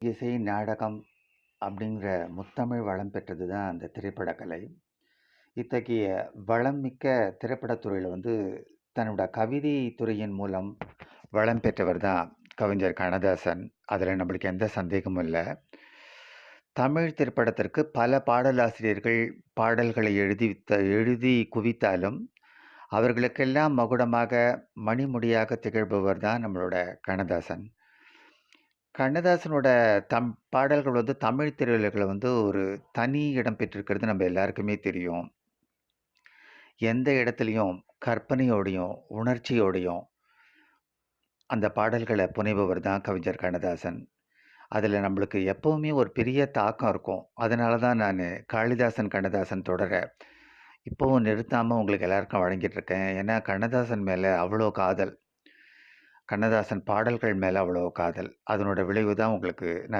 இசை, நாடகம் அப்படிங்கிற முத்தமிழ் வளம் பெற்றது தான் அந்த திரைப்படக்கலை. இத்தகைய வளம் மிக்க திரைப்படத்துறையில் வந்து தன்னோட கவிதை துறையின் மூலம் வளம் பெற்றவர் தான் கவிஞர் கண்ணதாசன். அதில் நம்மளுக்கு எந்த சந்தேகமும் இல்லை தமிழ் திரைப்படத்திற்கு பல பாடலாசிரியர்கள் பாடல்களை எழுதி எழுதி குவித்தாலும், அவர்களுக்கெல்லாம் மகுடமாக, மணிமுடியாக திகழ்பவர் தான் நம்மளோட கண்ணதாசன். கண்ணதாசனோட தம் பாடல்கள் வந்து தமிழ் திரையுலகுல வந்து ஒரு தனி இடம் பெற்றிருக்கிறது நம்ம எல்லாருக்குமே தெரியும். எந்த இடத்துலையும் கற்பனையோடையும், உணர்ச்சியோடையும் அந்த பாடல்களை புனைபவர் தான் கவிஞர் கண்ணதாசன். அதில் நம்மளுக்கு எப்போவுமே ஒரு பெரிய தாக்கம் இருக்கும். அதனால தான் நான் காளிதாசன், கண்ணதாசன் தொடர இப்போவும் நிறுத்தாமல் உங்களுக்கு எல்லாருக்கும் வழங்கிட்டு இருக்கேன். ஏன்னா கண்ணதாசன் மேலே அவ்வளோ காதல். கண்ணதாசன் பாடல்கள் மேலே அவ்வளோ காதல். அதனோட விளைவு தான் உங்களுக்கு நான்